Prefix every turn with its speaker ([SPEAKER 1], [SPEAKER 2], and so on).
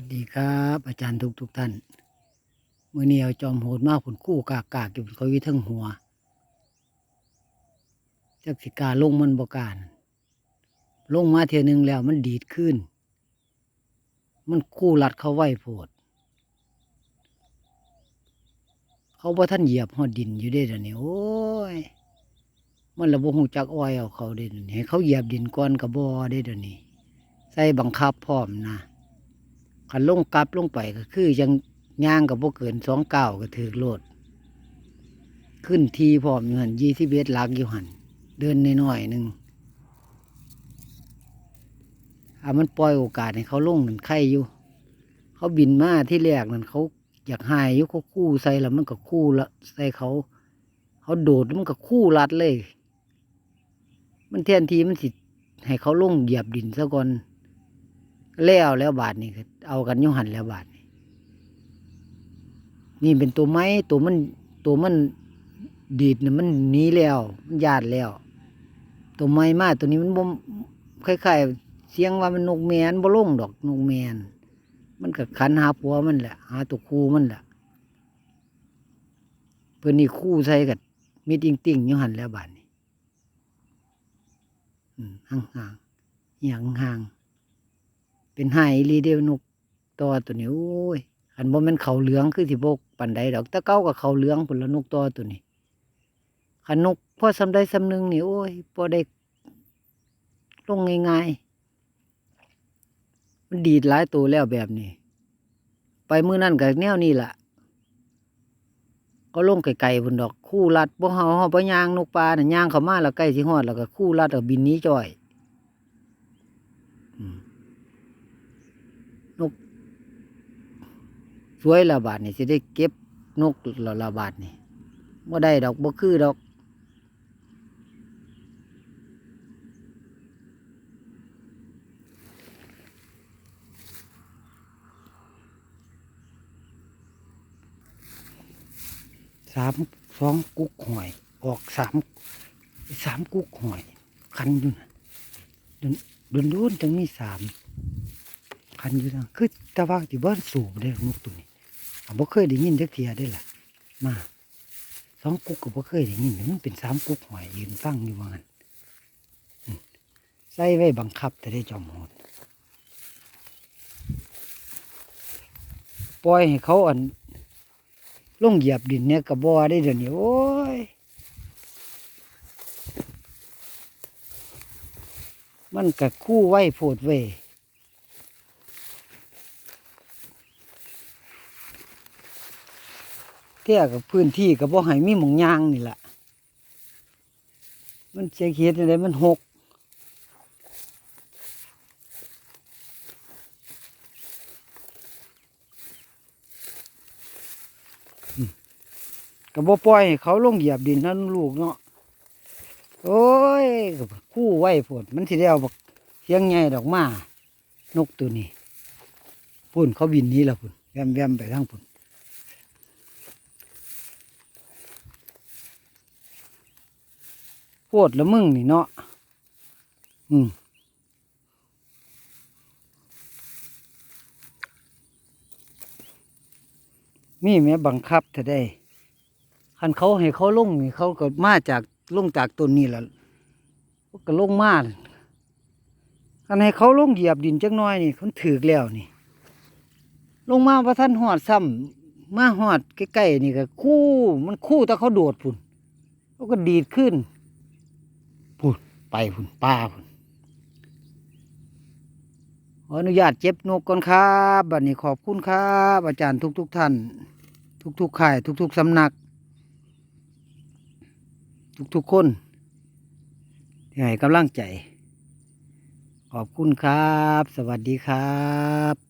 [SPEAKER 1] วัสดีครับ อาจารย์ทุกทุกๆท่านเมื่อนี้เอาจอมโหดมากผลกู้กากกากอยู่เขาวิทั้งหัวจักสิกาลงมันบการลงมาเทียนึงแล้วมันดีดขึ้น มันกู้รัดเขาไหวโพด เขาบ่าท่านเหยียบหอดดินอยู่ได้เดี๋ยวนี้โอ้ย มันระบบหูจักอ้อยเอาเขาได้เดี๋ยวนี้ให้เขาเหยียบดินก่อนกระบอได้เดี๋ยวนี้ ใส่บังคับพร้อมนะ ขันลงกลับลงไปก็คือยังย่างกับพวกเกินสองเก้าก็ถือโลด ขึ้นทีพร้อมอยู่หันยี่ที่เบสลักอยู่หันเดินน้อยหนึ่งอามันปล่อยโอกาสให้เขาลงนั่นไข่อยู่ เขาบินมาที่แรกนั่นเขาอยากหายอยู่เขาคู่ใส่แล้วมันก็คู่ละใส่เขา เขาโดดแล้วมันก็คู่รัดเลย มันแทนทีมันสิให้เขาลงเหยียบดินซะก่อน แล้วแล้วบาทนี่ก็เอากันยุหันแล้วบาทนี่นี่เป็นตัวไม้ตัวมันตัวมันดีดเนี่ยมันหนีแล้วมันญาติแล้ว ตัวไม้มาตัวนี้มันบ่คล้ายๆเสียงว่ามันนกแมนบ่ลงดอกนกแมน มันก็ขันหาผัวมันแหละ หาตัวคู่มันแหละเพื่อนนี่คู่ใส่กับมีติ่งติ่งๆยู่หันแล้วบาทนี่ห่างๆอย่างห่างๆ เป็นไห้อีหลีเดียวนกตัวตัวนี้โอ้ยอันบ่ม่นเขาเหลืองคือสิบกปันใดดอกแต่เก้ากับเขาเหลืองผลละนกตัวตัวนี้ขันนกพอสำได้สำนึงนี่โอ้ยพอได้ลงง่ายๆมันดีดหลายตัวแล้วแบบนี้ ไปมือนั่นกับแนวนี้ล่ะก็ลงไกลๆพุ่นดอกคู่รัดบ่เฮาเฮาบ่ย่างนกปลาน่ะย่างเข้ามาแล้วใกล้สิฮอดแล้วก็คู่รัดเอาบินนี้จ่อย อืม นก สวยละบาทนี่สิได้เก็บนกละละบาทนี่บ่ได้ดอกบ่คือดอก สามสองกุกหอย ออกสามสามกุกหอย คันอยู่นะโดนโดนโดนจังมีสาม คันอยู่นะคือแตะว่าที่บ้านสูบได้นกตัวนี้อะบ่เคยได้ยินเจักเทียได้ล่ะ มาสองกุกก็บ่เคยได้ยินมันเป็นสามกุกหอยยืนฟังอยู่ว่างั้นอืมใส่ไว้บังคับแต่ได้จอมโหดปล่อยให้เขาอันลงเหยียบดินเนี่ยกระบอได้เดี๋ยวนี้โอ้ย มันกะคู่ไว้โพดเวยเที่ยกับพื้นที่กับบ่ให้มีหมองยางนี่แหละมันเสียเขียดอะไรมันหกก็บ่ปล่อยเขาลงเหยียบดินนั่นลูกเนาะโอ้ยคู่ไว้พดมันสิได้เอาบักเสียงใหญ่ดอกมานกตัวนี้พุ่นเขาบินนี้ละพุ่นแวมแวมไปทางพุ่น โพดละมึงนี่เนาะ อืมมีแม่บังคับเธอได้คันเขาให้เขาลงนี่เขาก็มาจากลงจากต้นนี้แหละก็ลงมาคันให้เขาลงเหยียบดินจักหน้อยนี่เขาถือกแล้วนี่ ลงมาพระท่านหอดซ้ำมาหอดใกล้ๆนี่ก็คู่มันคู่แต่เขาโดดพุ่นเขาก็ดีดขึ้น ไปพุ่นป้าพุ่นขออนุญาตเจ็บนกก่อนครับบัดนี้ขอบคุณครับอาจารย์ทุกๆท่าน ทุกๆค่าย ทุกๆสำนัก ทุกๆคนที่ให้กำลังใจ ขอบคุณครับ สวัสดีครับ